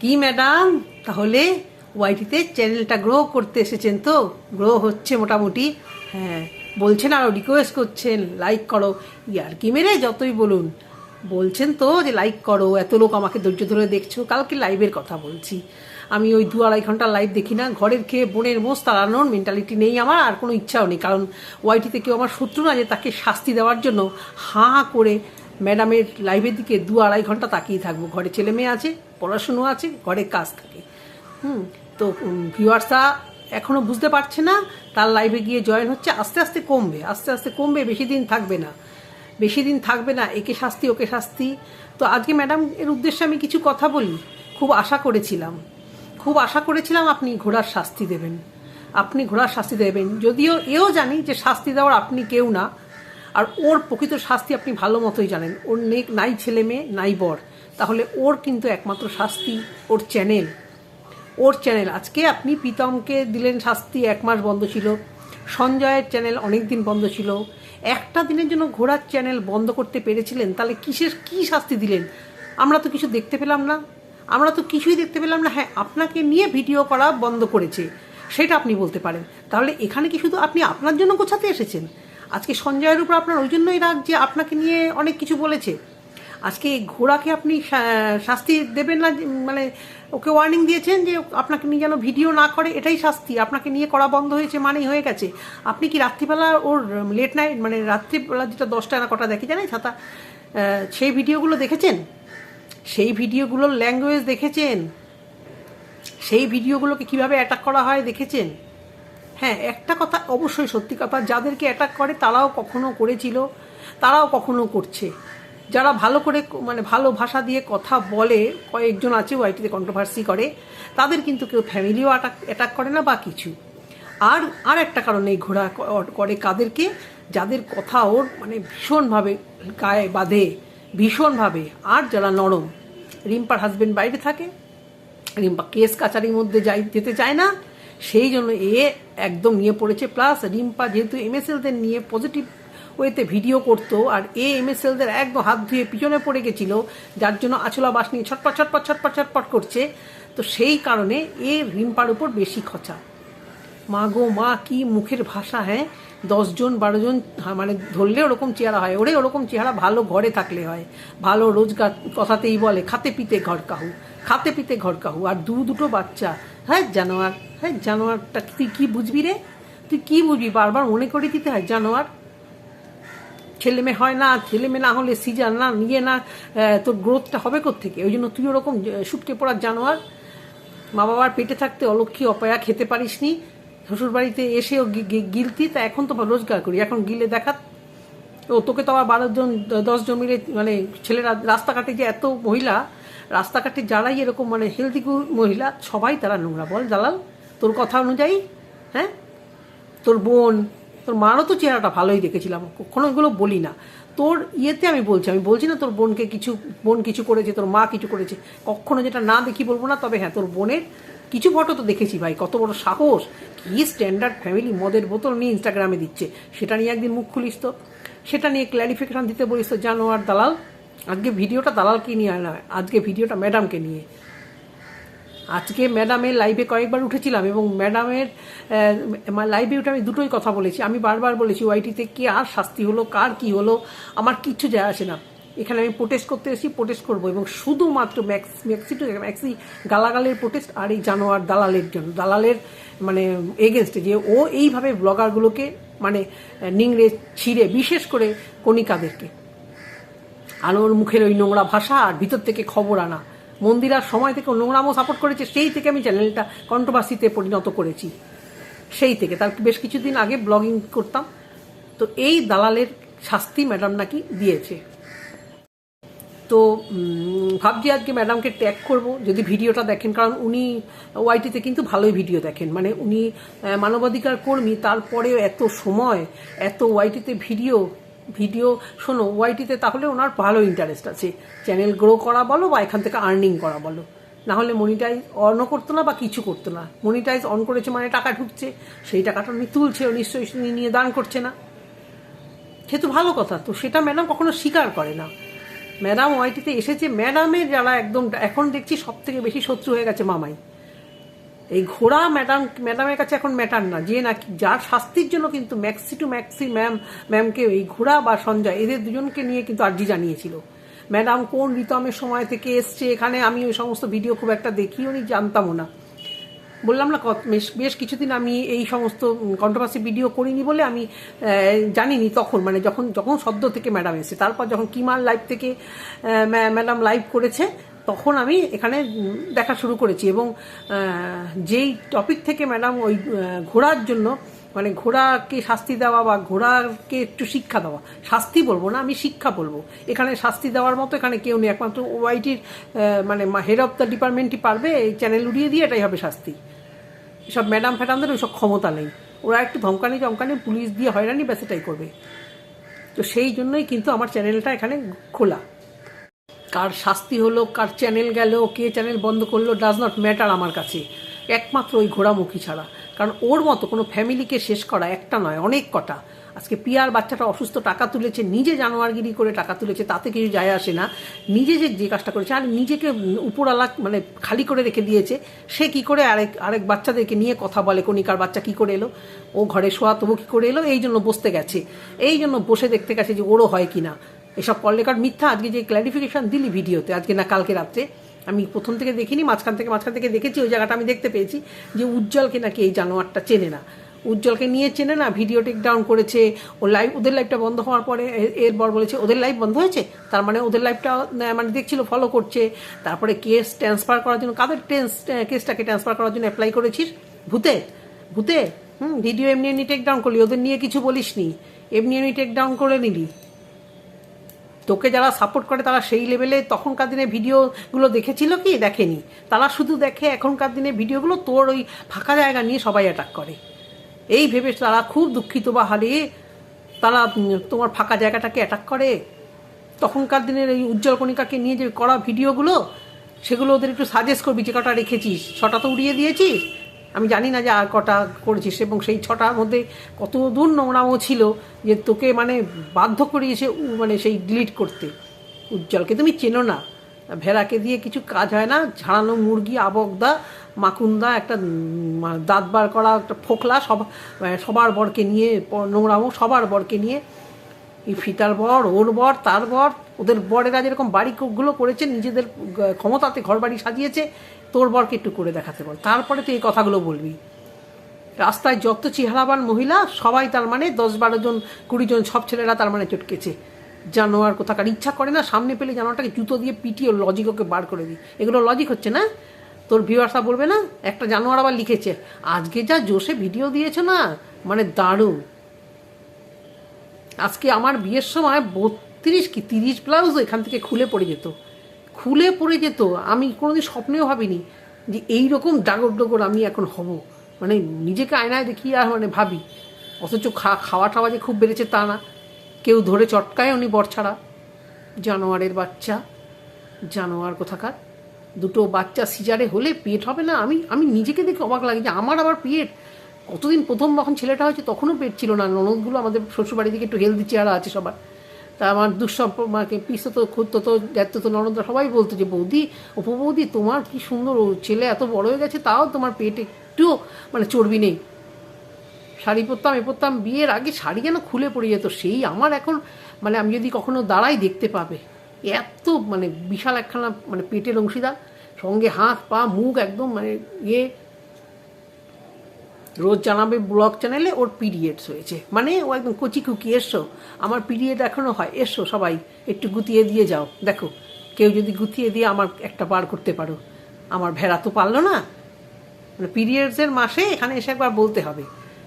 কি ম্যাডাম তাহলে ওয়াইটিতে চ্যানেলটা গ্রো করতে এসেছেন তো? গ্রো হচ্ছে মোটামুটি। হ্যাঁ বলছেন আরও রিকোয়েস্ট করছেন লাইক করো। ইয়ার কি মেরে? যতই বলুন। বলছেন তো যে লাইক করো, এত লোক আমাকে ধৈর্য ধরে দেখছ, কালকে লাইভের কথা বলছি। আমি ওই দু আড়াই ঘণ্টা লাইভ দেখি না, ঘরের খেয়ে বোনের মোষ তাড়ানোর মেন্টালিটি নেই আমার, আর কোনো ইচ্ছাও নেই। কারণ ওয়াইটিতে কেউ আমার শত্রু না যে তাকে শাস্তি দেওয়ার জন্য হাঁ হাঁ করে ম্যাডামের লাইভের দিকে দু আড়াই ঘণ্টা তাকিয়ে থাকব। ঘরে ছেলে মেয়ে আছে পড়াশুনো আছে, ঘরে কাজ থাকে। হুম, তো ভিউয়ার্সরা এখনও বুঝতে পারছে না, তার লাইভে গিয়ে জয়েন হচ্ছে, আস্তে আস্তে কমবে, আস্তে আস্তে কমবে, বেশি দিন থাকবে না। বেশি দিন থাকবে না, একে শাস্তি, ওকে শাস্তি। তো আজকে ম্যাডাম এর উদ্দেশ্যে আমি কিছু কথা বলি। খুব আশা করেছিলাম। খুব আশা করেছিলাম আপনি ঘোড়ার শাস্তি দেবেন। আপনি ঘোড়ার শাস্তি দেবেন। যদিও এও জানি যে শাস্তি দেওয়ার আপনি কেউ না। আর ওর প্রকৃত শাস্তি আপনি ভালো মতোই জানেন। ওর নেই নাই ছেলে মেয়ে, নাই বর। তাহলে ওর কিন্তু একমাত্র শাস্তি ওর চ্যানেল ওর চ্যানেল আজকে আপনি প্রীতমকে দিলেন শাস্তি, এক মাস বন্ধ ছিল। সঞ্জয়ের চ্যানেল অনেক দিন বন্ধ ছিল। একটা দিনের জন্য ঘোড়ার চ্যানেল বন্ধ করতে পেরেছিলেন, তাহলে কিসের কি শাস্তি দিলেন? আমরা তো কিছু দেখতে পেলাম না। আমরা তো কিছুই দেখতে পেলাম না। হ্যাঁ আপনাকে নিয়ে ভিডিও করা বন্ধ করেছে। সেটা আপনি বলতে পারেন। তাহলে এখানে কি শুধু আপনি আপনার জন্য গোছাতে এসেছেন? আজকে সঞ্জয়ের উপর আপনার ওই জন্যই রাগ যে আপনাকে নিয়ে অনেক কিছু বলেছে। আজকে ঘোড়াকে আপনি শাস্তি দেবেন না মানে ওকে ওয়ার্নিং দিয়েছেন যে আপনাকে নিয়ে যেন ভিডিও না করে, এটাই শাস্তি। আপনাকে নিয়ে করা বন্ধ হয়েছে, মানেই হয়ে গেছে। আপনি কি রাত্রিবেলা ওর লেট নাইট মানে রাত্রিবেলা যেটা দশটা না কটা দেখে, জানেন ছাতা সেই ভিডিওগুলো দেখেছেন? সেই ভিডিওগুলোর ল্যাঙ্গুয়েজ দেখেছেন? সেই ভিডিওগুলোকে কীভাবে অ্যাটাক করা হয় দেখেছেন? হ্যাঁ একটা কথা অবশ্যই সত্যি কথা, যাদেরকে অ্যাটাক করে তারাও কখনো করেছিল, তারাও কখনো করছে। যারা ভালো করে মানে ভালো ভাষা দিয়ে কথা বলে, কয়েকজন আছে ওয়াইটিতে কন্ট্রোভার্সি করে, তাদের কিন্তু কেউ ফ্যামিলিও অ্যাটাক অ্যাটাক করে না বা কিছু। আর আর একটা কারণে এই ঘোড়া করে কাদেরকে, যাদের কথা ওর মানে ভীষণভাবে গায়ে বাঁধে, ভীষণভাবে। আর যারা নরম, রিম্পার হাজব্যান্ড বাইরে থাকে, রিম্পা কেস কাচারির মধ্যে যাই, যেতে চায় না, সেই জন্য এ একদম নিয়ে পড়েছে। প্লাস রিম্পা যেহেতু এমএসএলদের নিয়ে পজিটিভ ওয়েতে ভিডিও করতো, আর এ এম এস এলদের একদম হাত ধুয়ে পিছনে পড়ে গেছিল, যার জন্য আছলা বাস নিয়ে ছটপট ছটপট ছটপট ছটপট করছে। তো সেই কারণে এ রিম্পার উপর বেশি খচা। মা গো, মা, কি মুখের ভাষা হ্যাঁ? দশজন বারোজন মানে ধরলে ওরকম চেহারা হয়। ওরে ওরকম চেহারা ভালো ঘরে থাকলে হয়। ভালো রোজগার কথাতেই বলে, খাতে পিতে ঘর কাহু, খাতে পিতে ঘর কাহু, আর দু দুটো বাচ্চা হ্যাঁ জানোয়ার হ্যাঁ জানোয়ারটা, তুই কি বুঝবি রে? তুই কি বুঝবি? বারবার মনে করে দিতে হয়, জানোয়ার ছেলে মেয়ে হয় না, ছেলে মেয়ে না হলে সিজার না নিয়ে না তোর গ্রোথটা হবে থেকে ওই জন্য তুই ওরকম শুটকে পড়ার জানোয়ার। মা বাবার পেটে থাকতে অলক্ষী অপয়া খেতে পারিসনি। শ্বশুর বাড়িতে এসেও গিলতি, তা এখন তো রোজগার করি। এখন গিলে দেখাত ও তোকে তো আবার বারো জন দশজন মিলে মানে ছেলেরা রাস্তাঘাটে যে এত মহিলা, রাস্তাঘাটে যারাই এরকম মানে হেলদি মহিলা, সবাই তারা নোংরা বল, দালাল। তোর কথা অনুযায়ী হ্যাঁ? তোর বোন তোর মারও তো চেহারাটা ভালোই দেখেছিলাম, কখনো এগুলো বলি না। তোর ইয়েতে আমি বলছি আমি বলছি না তোর বোনকে কিছু, বোন কিছু করেছে, তোর মা কিছু করেছে, কখনো যেটা না দেখি বলব না, তবে হ্যাঁ তোর বোনের কিছু ফটো তো দেখেছি ভাই, কত বড় সাহস। কি স্ট্যান্ডার্ড ফ্যামিলি মদের বোতল নিয়ে ইনস্টাগ্রামে দিচ্ছে, সেটা নিয়ে একদিন মুখ খুলিস তো। সেটা নিয়ে ক্ল্যারিফিকেশন দিতে বলিস তো, জানো আর দালাল, আজকে ভিডিওটা দালালকে নিয়ে নয় আজকে ভিডিওটা ম্যাডামকে নিয়ে। আজকে ম্যাডামের লাইভে কয়েকবার উঠেছিলাম এবং ম্যাডামের লাইভে উঠে আমি দুটোই কথা বলেছি। আমি বারবার বলেছি, ওয়াইটিতে কে আর শাস্তি হলো? কার কি হলো? আমার কিচ্ছু যায় আসে না। এখানে আমি প্রোটেস্ট করতে এসেছি প্রোটেস্ট করব এবং শুধুমাত্র ম্যাক্স, ম্যাক্সি টু ম্যাক্সি গালাগালের প্রোটেস্ট আর এই জানোয়ার দালালের জন্য, দালালের মানে এগেনস্টে যে ও এইভাবে ব্লগারগুলোকে মানে নিংড়ে ছিঁড়ে, বিশেষ করে কণিকাদেরকে। আর ওর মুখের ওই নোংরা ভাষা আর ভিতর থেকে খবর আনা। মন্দিরার সময় থেকে নোংরামও সাপোর্ট করেছে, সেই থেকে আমি চ্যানেলটা কন্ট্রোভার্সিতে পরিণত করেছি। সেই থেকে। তার বেশ কিছুদিন আগে ব্লগিং করতাম। তো এই দালালের শাস্তি ম্যাডাম নাকি দিয়েছে। তো ভাবছি আজকে ম্যাডামকে ট্যাগ করব, যদি ভিডিওটা দেখেন। কারণ উনি ওয়াইটিতে কিন্তু ভালোই ভিডিও দেখেন। মানে উনি মানবাধিকার কর্মী, তারপরেও এত সময়, এত ওয়াইটিতে ভিডিও ভিডিও, শোনো ওয়াইটিতে তাহলে ওনার ভালো ইন্টারেস্ট আছে। চ্যানেল গ্রো করা বলো বা এখান থেকে আর্নিং করা বলো। না হলে মনিটাইজ অনও করতো না বা কিছু করতো না। মনিটাইজ অন করেছে মানে টাকা ঢুকছে, সেই টাকাটা উনি তুলছে নিশ্চয়ই নিয়ে দান করছে না। সে তো ভালো কথা, তো সেটা ম্যাডাম কখনো স্বীকার করে না। ম্যাডাম ওয়াইটিতে এসেছে ম্যাডামের যারা একদম, এখন দেখছি সব থেকে বেশি শত্রু হয়ে গেছে মামাই। এই ঘোড়া ম্যাডাম, ম্যাডামের কাছে এখন ম্যাটার না, যে নাকি, যার শাস্তির জন্য কিন্তু ম্যাক্সি টু ম্যাক্সি ম্যাম, ম্যামকে এই ঘোড়া বা সঞ্জয়, এদের দুজনকে নিয়ে কিন্তু আর্জি জানিয়েছিল। ম্যাডাম কোন রিতমের সময় থেকে এসছে, এখানে আমি ওই সমস্ত ভিডিও খুব একটা দেখিও নি, জানতামও না। বললাম, না বেশ কিছুদিন আমি এই সমস্ত কন্ট্রোভার্সি ভিডিও করিনি বলে আমি জানিনি তখন মানে যখন যখন সদ্য থেকে ম্যাডাম এসে তারপর যখন কিমার লাইভ থেকে ম্যাডাম লাইভ করেছে তখন আমি এখানে দেখা শুরু করেছি এবং যেই টপিক থেকে ম্যাডাম ওই ঘোড়ার জন্য মানে ঘোড়াকে শাস্তি দেওয়া বা ঘোড়াকে একটু শিক্ষা দেওয়া, শাস্তি বলব না, আমি শিক্ষা বলব। এখানে শাস্তি দেওয়ার মতো এখানে কেউ নেই, একমাত্র ওয়াইটির মানে হেড অফ দ্য ডিপার্টমেন্টই পারবে, এই চ্যানেল উড়িয়ে দিয়ে এটাই হবে শাস্তি। এসব ম্যাডাম ফ্যাডামদের ওইসব ক্ষমতা নেই। ওরা একটু ধমকানি চমকানি পুলিশ দিয়ে হয়রানি, ব্যাস এটাই করবে। তো সেই জন্যই কিন্তু আমার চ্যানেলটা এখানে খোলা। কার শাস্তি হলো, কার চ্যানেল গেল, কে চ্যানেল বন্ধ করল ডাজ নট ম্যাটার আমার কাছে। একমাত্র ওই ঘোড়ামুখী ছাড়া। কারণ ওর মতো কোনো ফ্যামিলিকে শেষ করা একটা নয়, অনেক কটা। আজকে পিয়ার বাচ্চাটা অসুস্থ, টাকা তুলেছে, নিজে জানোয়ারগিরি করে টাকা তুলেছে, তাতে কিছু যায় আসে না। নিজে যে যে কাজটা করেছে, আর নিজেকে উপরালা মানে খালি করে রেখে দিয়েছে, সে কি করে আরেক আরেক বাচ্চাদেরকে নিয়ে কথা বলে, কণিকার বাচ্চা কি করে এলো? ও ঘরে শোয়া তবু কী করে এলো? এই জন্য বসতে গেছে। এই জন্য বসে দেখতে গেছে যে ওরও হয় কিনা। এসব কল রেকর্ড মিথ্যা। আজকে যে ক্ল্যারিফিকেশন দিলি ভিডিওতে, আজকে না কালকে রাত্রে। আমি প্রথম থেকে দেখিনি, মাঝখান থেকে মাঝখান থেকে দেখেছি, ওই জায়গাটা আমি দেখতে পেয়েছি যে উজ্জ্বলকে নাকি এই জানোয়ারটা চেনে না। উজ্জ্বলকে নিয়ে চেনে না ভিডিও টেক ডাউন করেছে, ও লাইভ ওদের লাইভটা বন্ধ হওয়ার পরে এরপর বলেছে, ওদের লাইভ বন্ধ হয়েছে? তার মানে ওদের লাইভটা মানে দেখছিল ফলো করছে। তারপরে কেস ট্রান্সফার করার জন্য, কাদের টেন্স কেসটাকে ট্রান্সফার করার জন্য অ্যাপ্লাই করেছিস? ভূতে ভূতে? হুম ভিডিও এমনি এমনি টেক ডাউন করলি, ওদের নিয়ে কিছু বলিসনি। এমনি এমনি টেক ডাউন করে নিলি। তোকে যারা সাপোর্ট করে তারা সেই লেভেলে তখনকার দিনে ভিডিওগুলো দেখেছিল কি? দেখেনি। তারা শুধু দেখে এখনকার দিনে ভিডিওগুলো তোর ওই ফাঁকা জায়গা নিয়ে সবাই অ্যাটাক করে। এই ভেবে তারা খুব দুঃখিত বা হারে তারা তোমার ফাঁকা জায়গাটাকে অ্যাটাক করে। তখনকার দিনের এই উজ্জ্বল কণিকাকে নিয়ে যে করা ভিডিওগুলো, সেগুলো ওদের একটু সাজেস্ট করবি যে কটা রেখেছিস? ছটা তো উড়িয়ে দিয়েছিস। আমি জানি না যে আর কটা করেছিস এবং সেই ছটার মধ্যে কত দূর নোংরামও ছিল যে তোকে মানে বাধ্য করিয়েছে মানে সেই ডিলিট করতে। উজ্জ্বলকে তুমি চেনো না। ভেড়াকে দিয়ে কিছু কাজ হয় না। ঝাড়ানো মুরগি আবকদা মাকুন্দা, একটা দাঁত বার করা, একটা ফোকলা, সব সবার বরকে নিয়ে নোংরামো সবার বরকে নিয়ে, এই ফিতার বর, ওর বর, তার বর, ওদের বরেরা যেরকম বাড়িগুলো করেছে, নিজেদের ক্ষমতাতে ঘর বাড়ি সাজিয়েছে তোর বরকে একটু করে দেখাতে বল। তারপরে তুই এই কথাগুলো বলবি। রাস্তায় যত চেহারাবান মহিলা, সবাই তার মানে দশ বারো জন, কুড়ি জন সব ছেলেরা তার মানে চটকেছে। জানোয়ার কোথাকার ইচ্ছা করে না, সামনে পেলে জানোয়ারটাকে জুতো দিয়ে পিটিয়ে লজিক ওকে বার করে দিই। এগুলো লজিক হচ্ছে না? তোর ভিউয়ার্সরা বলবে না? একটা জানোয়ার আবার লিখেছে, আজকে যা জোশে ভিডিও দিয়েছে না মানে দারুণ। আজকে আমার বিয়ের সময় বত্রিশ কি তিরিশ ব্লাউজ এখান থেকে খুলে পড়ে যেত। খুলে পড়ে যেত, আমি কোনোদিন স্বপ্নেও ভাবিনি যে এই রকম ডাগর ডগর আমি এখন হব। মানে নিজেকে আয়নায় দেখি আর মানে ভাবি। অথচ খাওয়া টাওয়া যে খুব বেড়েছে তা না। কেউ ধরে চটকায় উনি বর ছাড়া। জানোয়ারের বাচ্চা, জানোয়ার কোথাকার? দুটো বাচ্চা সিজারে হলে পেট হবে না? আমি আমি নিজেকে দেখে অবাক লাগে যে আমার আবার পেট। কতদিন প্রথম যখন ছেলেটা হয়েছে তখনও পেট ছিল না। ননদগুলো আমাদের শ্বশুরবাড়ি থেকে একটু হেলদি চেহারা আছে সবার। তা আমার দুঃসম্পর্কে পিসে তো খুঁত তো ননদরা সবাই বলতো যে, বৌদি, অপু বৌদি, তোমার কি সুন্দর ছেলে এত বড় হয়ে গেছে, তাও তোমার পেট একটু মানে চর্বি নেই। শাড়ি পরতাম, এ পরতাম, বিয়ের আগে শাড়ি যেন খুলে পড়ে যেত, সেই আমার এখন মানে আমি যদি কখনো দাঁড়াই দেখতে পাবে। এত মানে বিশাল একখানা মানে পেটের অংশীদার, সঙ্গে হাত, পা, মুখ একদম মানে ইয়ে রোজ জানাবে ব্লগ চ্যানেলে, ওর পিরিয়ডস হয়েছে। মানে ও একদম কচি কুকি, এসো। আমার পিরিয়ড এখনও হয়, এসো সবাই, একটু গুতিয়ে দিয়ে যাও। দেখো, কেউ যদি গুতিয়ে দিয়ে আমার একটা বার করতে পারো। আমার ভেড়া তো পারল না। মানে পিরিয়ডসের মাসে এখানে এসে একবার বলতে হবে।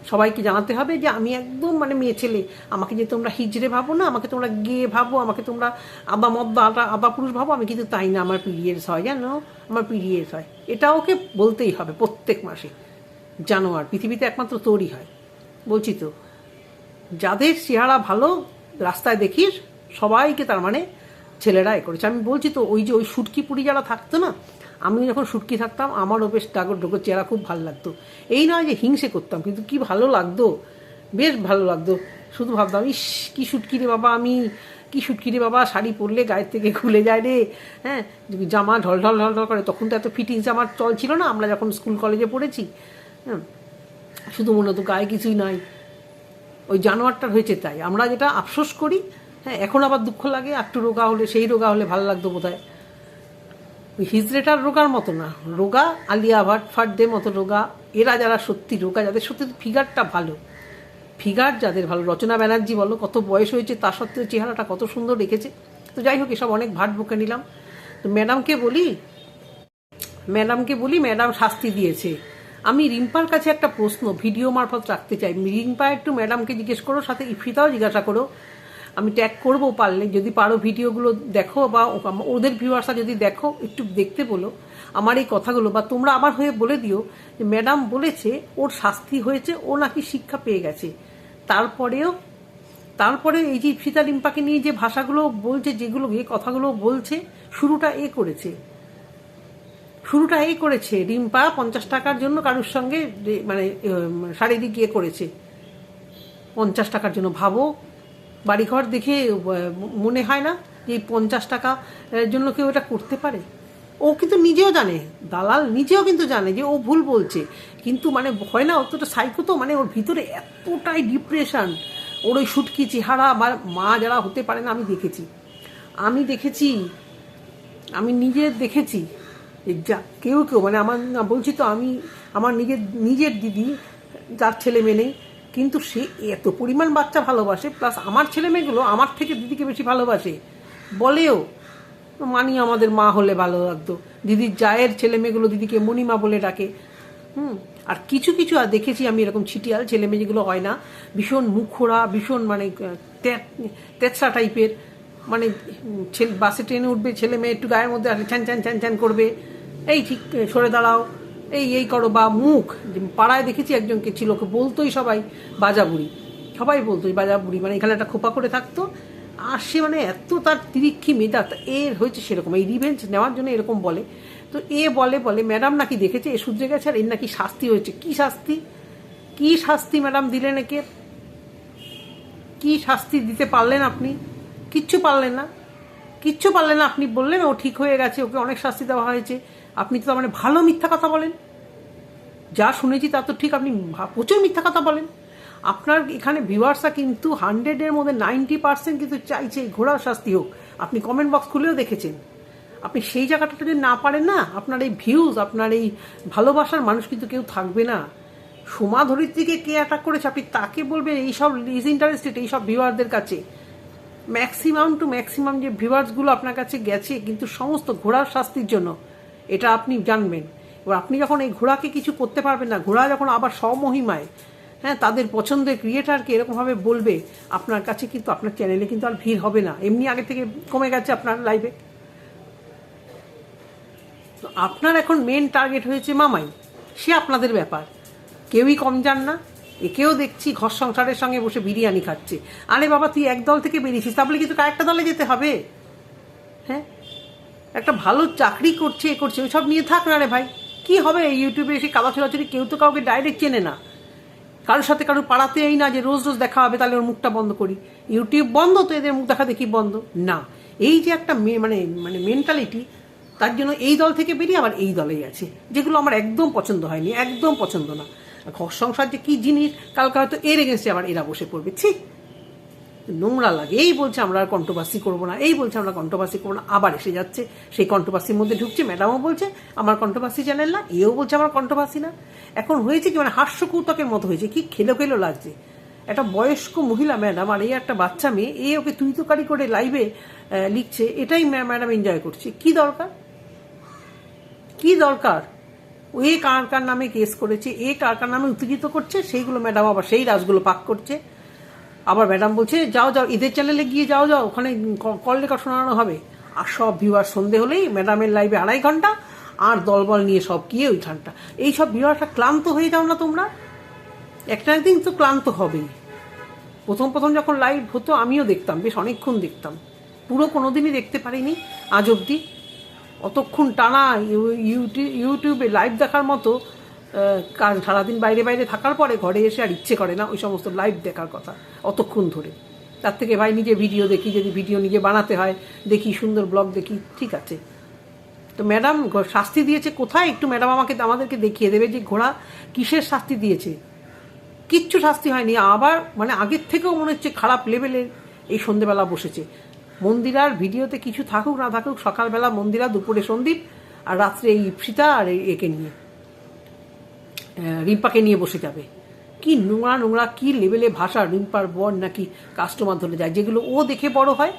সবাইকে জানাতে হবে যে, আমি একদম মানে মেয়ে ছেলে, আমাকে যে তোমরা হিজড়ে ভাবো না, আমাকে তোমরা গিয়ে ভাবো, আমাকে তোমরা আবা মদ্দা আদা আবা পুরুষ ভাবো, আমি কিন্তু তাই না, আমার পিরিয়ডস হয়, জানো? আমার পিরিয়ডস হয়। এটা ওকে বলতেই হবে প্রত্যেক মাসে। জানোয়ার, পৃথিবীতে একমাত্র তোরই হয়। বলছি তো, যাদের চেহারা ভালো, রাস্তায় দেখিস, সবাইকে তার মানে ছেলেরা এ করেছে। আমি বলছি তো, ওই যে ওই সুটকি পুরি যারা থাকতো না, আমি যখন সুটকি থাকতাম, আমারও বেশ ডাগর ডোগর চেহারা খুব ভালো লাগতো। এই নয় যে হিংসে করতাম, কিন্তু কি ভালো লাগতো, বেশ ভালো লাগতো। শুধু ভাবতাম, ইস, কি সুটকি রে বাবা, আমি কি সুটকি রে বাবা, শাড়ি পরলে গায়ের থেকে খুলে যায় রে হ্যাঁ? জামা ঢল ঢল ঢল ঢল করে, তখন তো এত ফিটিংস আমার চল ছিল না, আমরা যখন স্কুল কলেজে পড়েছি হ্যাঁ? শুধু হতো গায়ে কিছুই নাই। ওই জানোয়ারটার হয়েছে তাই। আমরা যেটা আফসোস করি হ্যাঁ এখন আবার দুঃখ লাগে, একটু রোগা হলে, সেই রোগা হলে ভালো লাগতো বোধ হয় ওই হিজড়েটার রোগার মতো না। রোগা, আলিয়া ভাট, ফাটদের মতো রোগা। এরা যারা সত্যি রোগা, যাদের সত্যি ফিগারটা ভালো। ফিগার যাদের ভালো, রচনা ব্যানার্জি বলো, কত বয়স হয়েছে, তা সত্ত্বেও চেহারাটা কত সুন্দর রেখেছে। তো যাই হোক, এসব অনেক ভাট বুকে নিলাম। তো ম্যাডামকে বলি ম্যাডামকে বলি, ম্যাডাম শাস্তি দিয়েছে। আমি রিম্পার কাছে একটা প্রশ্ন, ভিডিও মারফত রাখতে চাই। রিম্পা, একটু ম্যাডামকে জিজ্ঞেস করো, সাথে ইফিতাও জিজ্ঞাসা করো। আমি ট্যাগ করব পারলে, যদি পারো ভিডিওগুলো দেখো বা ওদের ভিউয়ার্সরা যদি দেখো, একটু দেখতে বলো আমার এই কথাগুলো। বা তোমরা আমার হয়ে বলে দিও যে, ম্যাডাম বলেছে, ওর শাস্তি হয়েছে, ও নাকি শিক্ষা পেয়ে গেছে। তারপরেও, তারপরে এই যে ফিতা রিম্পাকে নিয়ে যে ভাষাগুলো বলছে, যেগুলো এই কথাগুলো বলছে, শুরুটা এ করেছে। শুরুটা এই করেছে রিম্পা পঞ্চাশ টাকার জন্য কারোর সঙ্গে মানে শারীরিক ইয়ে করেছে। পঞ্চাশ টাকার জন্য ভাবো। বাড়িঘর দেখে মনে হয় না যে পঞ্চাশ টাকা জন্য কেউ এটা করতে পারে। ও কিন্তু নিজেও জানে, দালাল নিজেও কিন্তু জানে যে ও ভুল বলছে। কিন্তু মানে হয় না, অতটা সাইকো তো মানে ওর ভিতরে এতটাই ডিপ্রেশন ওর ওই সুটকি চেহারা আমার মা যারা হতে পারে না, আমি দেখেছি। আমি দেখেছি, আমি নিজে দেখেছি। যে, কেউ কেউ মানে আমার, না, বলছি তো আমি, আমার নিজের নিজের দিদি, যার ছেলে মেয়ে নেই, কিন্তু সে এত পরিমাণ বাচ্চা ভালোবাসে প্লাস আমার ছেলে মেয়েগুলো আমার থেকে দিদিকে বেশি ভালোবাসে। বলেও, মানি আমাদের মা হলে ভালো লাগতো। দিদির জায়ের ছেলে মেয়েগুলো দিদিকে মণিমা বলে ডাকে। হুম, আর কিছু কিছু, আর দেখেছি আমি এরকম ছিটিয়াল, ছেলে মেয়ে যেগুলো হয় না। ভীষণ মুখোরা ভীষণ মানে তেতসা টাইপের মানে ছেলে, বাসে ট্রেনে উঠবে, ছেলে মেয়ে একটু গায়ের মধ্যে আসলে ছ্যান ছ্যান ছ্যান ছ্যান করবে। এই ঠিক সরে দাঁড়াও। এই এই করো বা মুখ। পাড়ায় দেখেছি একজনকে ছিল, ওকে বলতোই সবাই বাজা বুড়ি সবাই বলতো বাজা বুড়ি মানে এখানে একটা খোপা করে থাকতো। আর সে মানে এত তার তিরিক্ষি মেধা এর হয়েছে সেরকম। এই রিভেঞ্জ নেওয়ার জন্য এরকম বলে। তো এ বলে বলে, ম্যাডাম নাকি দেখেছে, এ সূর্যে গেছে, আর এর নাকি শাস্তি হয়েছে। কি শাস্তি? কি শাস্তি ম্যাডাম দিলেন একে? কি শাস্তি দিতে পারলেন আপনি? কিচ্ছু পারলেন না। কিচ্ছু পারলেন না, আপনি বললেন ও ঠিক হয়ে গেছে, ওকে অনেক শাস্তি দেওয়া হয়েছে। আপনি তো মানে ভালো মিথ্যা কথা বলেন। যা শুনেছি তা তো ঠিক, আপনি প্রচুর মিথ্যা কথা বলেন। আপনার এখানে ভিউয়ার্সরা কিন্তু হান্ড্রেডের মধ্যে নাইনটি পার্সেন্ট কিন্তু চাইছে ঘোড়ার শাস্তি হোক। আপনি কমেন্ট বক্স খুলেও দেখেছেন। আপনি সেই জায়গাটা যদি না পারেন না, আপনার এই ভিউজ আপনার এই ভালোবাসার মানুষ কিন্তু কেউ থাকবে না। সোমা ধরিত্রীকে কে অ্যাটাক করেছে? আপনি তাকে বলবেন এইসব ইজ ইন্টারেস্টেড এইসব ভিউয়ারদের কাছে। ম্যাক্সিমাম টু ম্যাক্সিমাম যে ভিউয়ার্সগুলো আপনার কাছে গেছে, কিন্তু সমস্ত ঘোড়ার শাস্তির জন্য। এটা আপনি জানবেন। এবার আপনি যখন এই ঘোড়াকে কিছু করতে পারবেন না, ঘোড়া যখন আবার স্বমহিমায় হ্যাঁ তাদের পছন্দের ক্রিয়েটারকে এরকমভাবে বলবে, আপনার কাছে কিন্তু, আপনার চ্যানেলে কিন্তু আর ভিড় হবে না। এমনি আগে থেকে কমে গেছে আপনার লাইভে তো আপনার এখন মেন টার্গেট হয়েছে মামাই। সে আপনাদের ব্যাপার। কেউই কম যান না। একেও দেখছি ঘর সংসারের সঙ্গে বসে বিরিয়ানি খাচ্ছে। আরে বাবা, তুই এক দল থেকে বেরিয়েছিস, তাহলে কিন্তু আরেকটা দলে যেতে হবে? হ্যাঁ? একটা ভালো চাকরি করছে, এ করছে, ওইসব নিয়ে থাক না রে ভাই। কি হবে ইউটিউবে এসে কাদা ছোড়াছড়ি, কেউ তো কাউকে ডাইরেক্ট চেনে না। কারোর সাথে কারোর পাড়াতে এই না যে রোজ রোজ দেখা হবে, তাহলে ওর মুখটা বন্ধ করি। ইউটিউব বন্ধ তো, এদের মুখ দেখা দেখি বন্ধ? না। এই যে একটা মানে মানে মেন্টালিটি তার জন্য এই দল থেকে বেরিয়ে আবার এই দলেই আছে, যেগুলো আমার একদম পছন্দ হয়নি, একদম পছন্দ না। ঘর সংসার যে কী জিনিস, কালকে হয়তো এর এগেনস্টে আবার এরা বসে পড়বে। ছি! নোংরা লাগে। এই বলছে আমরা আর কন্ট্রোভার্সি করব না। এই বলছে আমরা কন্ট্রোভার্সি করব না। আবার এসে যাচ্ছে। সেই কন্ট্রোভার্সির মধ্যে ঢুকছে। ম্যাডামও বলছে, আমার কন্ট্রোভার্সি চ্যানেল না। এও বলছে, আমার কন্ট্রোভার্সি না। এখন হয়েছে কি? মানে হাস্যকৌতকের মতো হয়েছে। কি খেলো খেলো লাগছে। একটা বয়স্ক মহিলা ম্যাডাম আর এই একটা বাচ্চা মেয়ে, এ ওকে তুই তোকারি করে লাইভে লিখছে। এটাই ম্যাডাম এনজয় করছে। কি দরকার? কি দরকার? ও এ কার কার নামে কেস করেছে? এ কার কার নামে উত্তেজিত করছে? সেইগুলো ম্যাডাম আবার সেই রাজগুলো পাক করছে। আবার ম্যাডাম বলছে, যাও যাও, ঈদের চ্যানেলে গিয়ে যাও যাও, ওখানে কল রেকর্ড শোনানো হবে। আর সব ভিউয়ার সন্ধে হলেই ম্যাডামের লাইভে আড়াই ঘণ্টা আর দলবল নিয়ে সব গিয়ে ওইখানটা। এই সব ভিউয়ারটা ক্লান্ত হয়ে যাও না তোমরা? একটা একদিন তো ক্লান্ত হবেই। প্রথম প্রথম যখন লাইভ হতো, আমিও দেখতাম, বেশ অনেকক্ষণ দেখতাম। পুরো কোনোদিনই দেখতে পারিনি আজ অবধি। অতক্ষণ টানা ইউ- ইউটিউবে লাইভ দেখার মতো কাজ সারাদিন বাইরে বাইরে থাকার পরে ঘরে এসে আর ইচ্ছে করে না ওই সমস্ত লাইভ দেখার কথা, অতক্ষণ ধরে। তার থেকে ভাই নিজে ভিডিও দেখি, যদি ভিডিও নিজে বানাতে হয়, দেখি সুন্দর ব্লগ দেখি, ঠিক আছে। তো ম্যাডাম শাস্তি দিয়েছে কোথায়? একটু ম্যাডাম আমাকে, আমাদেরকে দেখিয়ে দেবে যে ঘোড়া কিসের শাস্তি দিয়েছে। কিচ্ছু শাস্তি হয়নি, আবার মানে আগের থেকেও মনে হচ্ছে খারাপ লেভেলের এই সন্ধেবেলা বসেছে। মন্দিরার ভিডিওতে কিছু থাকুক, না থাকুক, সকালবেলা মন্দিরা, দুপুরে সন্দীপ, আর রাত্রে এই ইপসিতা আর একে নিয়ে। রিম্পাকে নিয়ে বসে যাবে। কি নোংরা নোংরা, কি লেভেলে ভাষা রিম্পার বর নাকি কাস্টমার ধরে যায়, যেগুলো ও দেখে বড় হয়,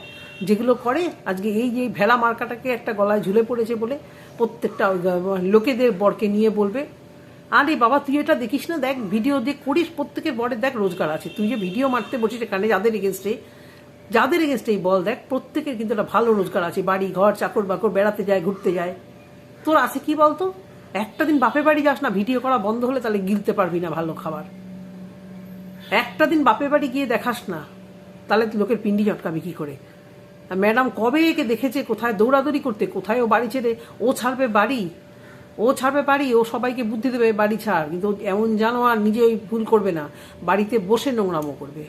যেগুলো করে, আজকে এই যে ভেলা মার্কাটাকে একটা গলায় ঝুলে পড়েছে বলে প্রত্যেকটা লোকেদের বরকে নিয়ে বলবে, আরে বাবা, তুই এটা দেখিস না? দেখ ভিডিও যে করিস, প্রত্যেকের বরের দেখ রোজগার আছে। তুই যে ভিডিও মারতে বসিস এখানে যাদের এগেনস্টে যাদের এগেনস্টে এই বল দেখ, প্রত্যেকের কিন্তু একটা ভালো রোজগার আছে। বাড়ি, ঘর চাকর বাকর বেড়াতে যায়, ঘুরতে যায়। তোর আছে কি বলতো? একটা দিন বাপের বাড়ি যাস না, ভিডিও করা বন্ধ হলে তাহলে গিলতে পারবি না ভালো খাবার। একটা দিন বাপের বাড়ি গিয়ে দেখাস না, তাহলে তুই লোকের পিন্ডি চটকাবি কি করে? ম্যাডাম কবে একে দেখেছে, কোথায় দৌড়াদৌড়ি করতে, কোথায় ও বাড়ি ছেড়ে, ও ছাড়বে বাড়ি? ও ছাড়বে বাড়ি, ও সবাইকে বুদ্ধি দেবে বাড়ি ছাড়, কিন্তু এমন জানো আর নিজে ওই ভুল করবে না, বাড়িতে বসে নোংরামো করবে।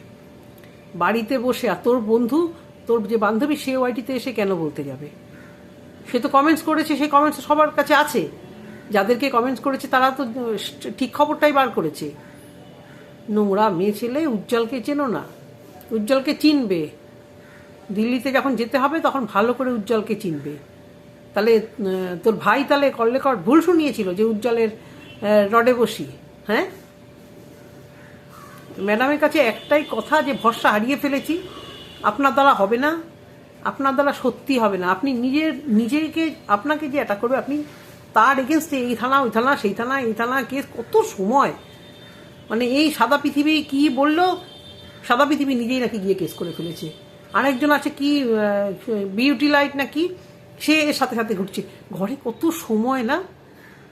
বাড়িতে বসে, আর তোর বন্ধু, তোর যে বান্ধবী, সে ওয়াইটিতে এসে কেন বলতে যাবে? সে তো কমেন্টস করেছে সেই কমেন্টস সবার কাছে আছে। যাদেরকে কমেন্টস করেছে, তারা তো ঠিক খবরটাই বার করেছে। নোংরা মেয়ে ছেলে উজ্জ্বলকে চেনো না। উজ্জ্বলকে চিনবে। দিল্লিতে যখন যেতে হবে, তখন ভালো করে উজ্জ্বলকে চিনবে। তাহলে তোর ভাই তাহলে করলে কর ভুল শুনিয়েছিল যে উজ্জ্বলের রডে বসি হ্যাঁ? ম্যাডামের কাছে একটাই কথা যে ভরসা হারিয়ে ফেলেছি, আপনার দ্বারা হবে না, আপনার দ্বারা সত্যি হবে না। আপনি নিজের, নিজেকে, আপনাকে যে অ্যাটাক করবে, আপনি তার এগেনস্টে এই থানা, ওই থানা, সেই থানা, এই থানা কেস কত সময়? মানে এই সাদা পৃথিবী কি বলল? সাদা পৃথিবী নিজেই নাকি গিয়ে কেস করে ফেলেছে। আরেকজন আছে কি বিউটি লাইট নাকি সে এর সাথে সাথে ঘুরছে। ঘরে কত সময় না?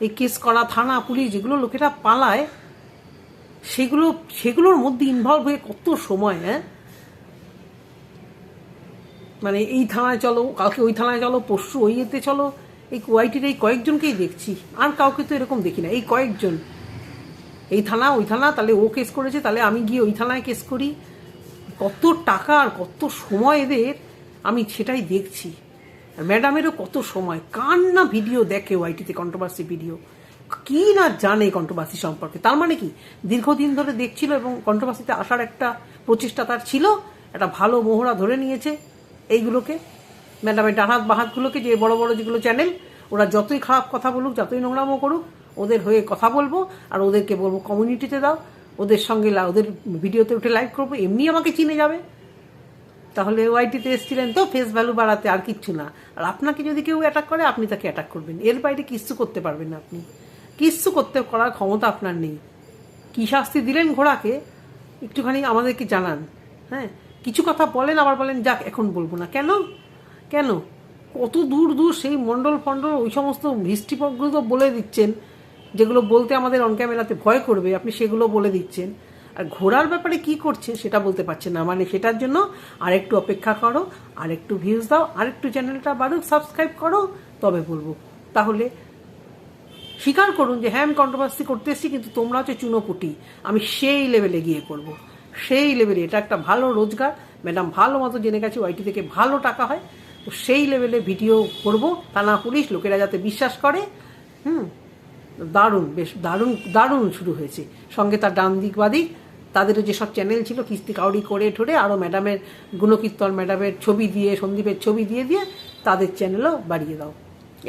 এই কেস করা, থানা, পুলিশ যেগুলো লোকেরা পালায়, সেগুলো, সেগুলোর মধ্যে ইনভলভ হয়ে কত সময় হ্যাঁ? মানে এই থানায় চলো, কালকে ওই থানায় চলো, পরশু ওই এতে চলো এই ওয়াইটির এই কয়েকজনকেই দেখছি। আর কাউকে তো এরকম দেখি না। এই কয়েকজন। এই থানা, ওই থানা, তাহলে ও কেস করেছে, তাহলে আমি গিয়ে ওই থানায় কেস করি। কত টাকা আর কত সময় এদের, আমি সেটাই দেখছি। আর ম্যাডামেরও কত সময়। কার না ভিডিও দেখে ওয়াইটিতে কন্ট্রোভার্সি ভিডিও কি না জানে কন্ট্রোভার্সি সম্পর্কে? তার মানে কি? দীর্ঘদিন ধরে দেখছিল এবং কন্ট্রোভার্সিতে আসার একটা প্রচেষ্টা তার ছিল, একটা ভালো মোহরা ধরে নিয়েছে এইগুলোকে। ম্যাডামের ডানহাত বাহাতগুলোকে যে বড় বড় যেগুলো চ্যানেল, ওরা যতই খারাপ কথা বলুক, যতই নোংরামো করুক, ওদের হয়ে কথা বলব আর ওদেরকে বলব কমিউনিটিতে দাও। ওদের সঙ্গে ওদের ভিডিওতে উঠে লাইভ করব, এমনি আমাকে চিনে যাবে। তাহলে ওয়াইটিতে এসেছিলেন তো ফেস ভ্যালু বাড়াতে আর কিচ্ছু না। আর আপনাকে যদি কেউ অ্যাটাক করে, আপনি তাকে অ্যাটাক করবেন। এর বাইরে কিচ্ছু করতে পারবেন না আপনি। কিচ্ছু করতে করার ক্ষমতা আপনার নেই। কী শাস্তি দিলেন ঘোড়াকে, একটুখানি আমাদেরকে জানান। হ্যাঁ কিছু কথা বলেন, আবার বলেন, যাক, এখন বলব না। কেন? কেন? কত দূর দূর সেই মণ্ডল ফণ্ডল ওই সমস্ত হিস্ট্রিপগুলো তো বলে দিচ্ছেন, যেগুলো বলতে আমাদের অন ক্যামেরাতে ভয় করবে, আপনি সেগুলো বলে দিচ্ছেন। আর ঘোড়ার ব্যাপারে কি করছে সেটা বলতে পারছেন না মানে সেটার জন্য আরেকটু অপেক্ষা করো, আরেকটু ভিউজ দাও, আরেকটু চ্যানেলটা বাড়ুক সাবস্ক্রাইব করো, তবে বলব। তাহলে স্বীকার করুন যে হ্যাঁ আমি কন্ট্রোভার্সি করতে এসেছি, কিন্তু তোমরা হচ্ছে চুনোপুটি। আমি সেই লেভেলে গিয়ে করব। সেই লেভেলে এটা একটা ভালো রোজগার। ম্যাডাম ভালো মতো জেনে গেছে ওয়াইটি থেকে ভালো টাকা হয়। তো সেই লেভেলে ভিডিও করব। থানা পুলিশ লোকেরা যাতে বিশ্বাস করে, হুম, দারুণ, বেশ দারুণ দারুণ শুরু হয়েছে। সঙ্গে তার ডান দিক বাদিক তাদেরও যেসব চ্যানেল ছিল, কিস্তি কাউরি করে ঠোরে আরও ম্যাডামের গুণকীর্তন ম্যাডামের ছবি দিয়ে, সন্দীপের ছবি দিয়ে দিয়ে তাদের চ্যানেলও বাড়িয়ে দাও।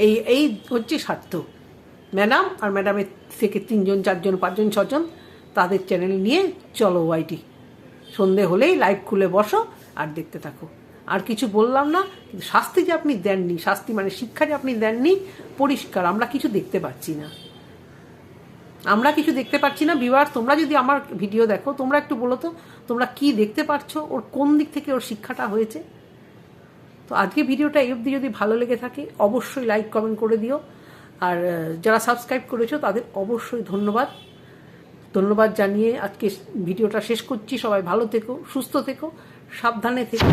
এই এই হচ্ছে স্বার্থ। ম্যাডাম আর ম্যাডামের থেকে তিনজন, চারজন, পাঁচজন, ছজন তাদের চ্যানেল নিয়ে চলো ওয়াইটি সন্ধে হলেই লাইভ খুলে বসো আর দেখতে থাকো। আর কিছু বললাম না, কিন্তু শাস্তি যে আপনি দেননি, শাস্তি মানে শিক্ষা যে আপনি দেননি, পরিষ্কার, আমরা কিছু দেখতে পাচ্ছি না। আমরা কিছু দেখতে পাচ্ছি না। বিবার তোমরা যদি আমার ভিডিও দেখো, তোমরা একটু বলো তো, তোমরা কি দেখতে পাচ্ছ ওর কোন দিক থেকে ওর শিক্ষাটা হয়েছে? তো আজকে ভিডিওটা এই অবধি যদি ভালো লেগে থাকে, অবশ্যই লাইক, কমেন্ট করে দিও। আর যারা সাবস্ক্রাইব করেছ, তাদের অবশ্যই ধন্যবাদ। ধন্যবাদ জানিয়ে আজকে ভিডিওটা শেষ করছি। সবাই ভালো থেকো, সুস্থ থেকো, সাবধানে থেকো।